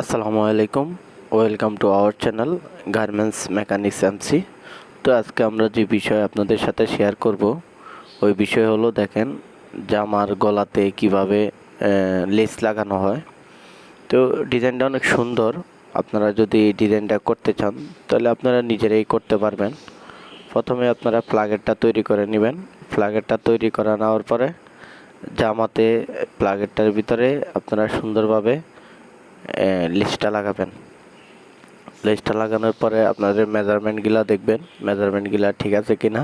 আসসালামু আলাইকুম। Welcome to our channel garments mechanics MC তো আজকে আমরা যে বিষয় আপনাদের সাথে শেয়ার করব, ওই বিষয় হলো দেখেন জামার গলাতে কীভাবে লেস লাগানো হয়। তো ডিজাইনটা অনেক সুন্দর। আপনারা যদি ডিজাইনটা করতে চান, তাহলে আপনারা নিজেরাই করতে পারবেন। প্রথমে আপনারা প্লাগেরটা তৈরি করে নেবেন। প্লাগেরটা তৈরি করা নেওয়ার পরে জামাতে প্লাগেরটার ভিতরে আপনারা সুন্দরভাবে লিস্টটা লাগাবেন। লিস্টটা লাগানোর পরে আপনাদের মেজারমেন্টগুলো দেখবেন। মেজারমেন্টগুলো ঠিক আছে কি না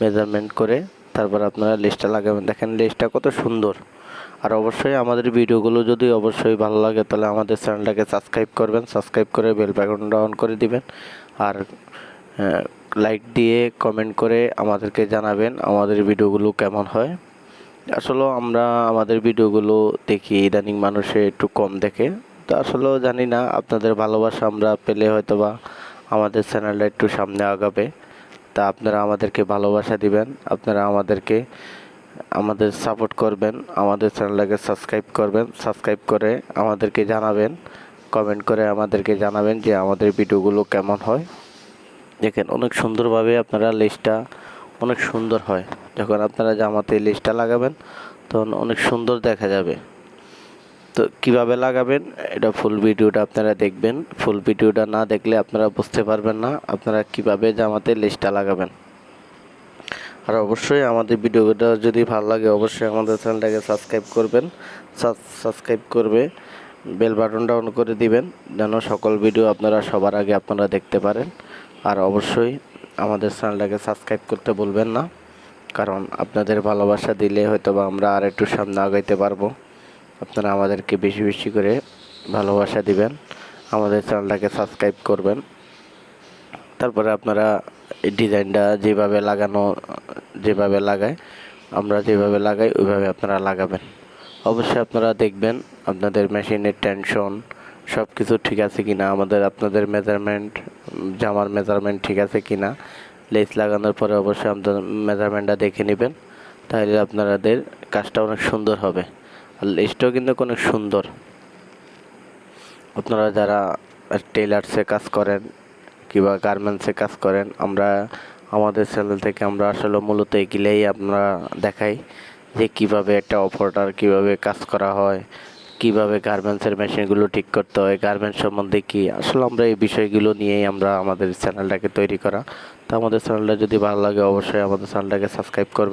মেজারমেন্ট করে তারপর আপনারা লিস্টটা লাগাবেন। দেখেন লিস্টটা কত সুন্দর। আর অবশ্যই আমাদের ভিডিওগুলো যদি অবশ্যই ভালো লাগে, তাহলে আমাদের চ্যানেলটাকে সাবস্ক্রাইব করবেন। সাবস্ক্রাইব করে বেল বাটনটা অন করে দিবেন। আর লাইক দিয়ে কমেন্ট করে আমাদেরকে জানাবেন আমাদের ভিডিওগুলো কেমন হয়। আসলে আমরা আমাদের ভিডিওগুলো দেখি, ইদানিং মানুষে একটু কম দেখে। তো আসলেও জানি না, আপনাদের ভালোবাসা আমরা পেলে হয়তো বা আমাদের চ্যানেলটা একটু সামনে আগাবে। তা আপনারা আমাদেরকে ভালোবাসা দিবেন, আপনারা আমাদেরকে, আমাদের সাপোর্ট করবেন, আমাদের চ্যানেলটাকে সাবস্ক্রাইব করবেন, সাবস্ক্রাইব করে আমাদেরকে জানাবেন, কমেন্ট করে আমাদেরকে জানাবেন যে আমাদের ভিডিওগুলো কেমন হয়। দেখেন, অনেক সুন্দরভাবে আপনারা লিস্টটা অনেক সুন্দর হয়। যখন আপনারা জামাতে লিস্টটা লাগাবেন, তখন অনেক সুন্দর দেখা যাবে। তো কীভাবে লাগাবেন? এটা ফুল ভিডিওটা আপনারা দেখবেন। ফুল ভিডিওটা না দেখলে আপনারা বুঝতে পারবেন না আপনারা কীভাবে জামাতে লিস্টটা লাগাবেন। আর অবশ্যই আমাদের ভিডিওটা যদি ভালো লাগে অবশ্যই আমাদের চ্যানেলটাকে সাবস্ক্রাইব করবেন। সাবস্ক্রাইব করবে বেল বাটনটা অন করে দিবেন, যেন সকল ভিডিও আপনারা সবার আগে আপনারা দেখতে পারেন। আর অবশ্যই আমাদের চ্যানেলটাকে সাবস্ক্রাইব করতে বলবেন না, কারণ আপনাদের ভালোবাসা দিলে হয়তো বা আমরা আর একটু সামনে আগাইতে পারব। আপনারা আমাদেরকে বেশি বেশি করে ভালোবাসা দিবেন। আমাদের চ্যানেলটাকে সাবস্ক্রাইব করবেন। তারপরে আপনারা এই ডিজাইনটা যেভাবে লাগানো, যেভাবে লাগায়, আমরা যেভাবে লাগাই, ওইভাবে আপনারা লাগাবেন। অবশ্যই আপনারা দেখবেন আপনাদের মেশিনের টেনশন সব কিছু ঠিক আছে কি না আমাদের, আপনাদের মেজারমেন্ট জামার মেজারমেন্ট ঠিক আছে কি না লেস লাগানোর পরে অবশ্যই আপনাদের মেজারমেন্টটা দেখে নেবেন। তাহলে আপনাদের কাজটা অনেক সুন্দর হবে। আর লেসটাও কিন্তু অনেক সুন্দর। আপনারা যারা টেলার্সে কাজ করেন কিংবা গার্মেন্টসে কাজ করেন, আমরা আমাদের চ্যানেল থেকে আমরা আসলে মূলত এগুলোই আমরা দেখাই যে কীভাবে একটা অপারেটর কীভাবে কাজ করা হয়, কীভাবে গার্মেন্টসের মেশিনগুলো ঠিক করতে হয় গার্মেন্টস সম্বন্ধে কি। আসলে আমরা এই বিষয়গুলো নিয়েই আমরা আমাদের চ্যানেলটাকে তৈরি করা। তো আমাদের চ্যানেলটা যদি ভালো লাগে, অবশ্যই আমাদের চ্যানেলটাকে সাবস্ক্রাইব করবেন।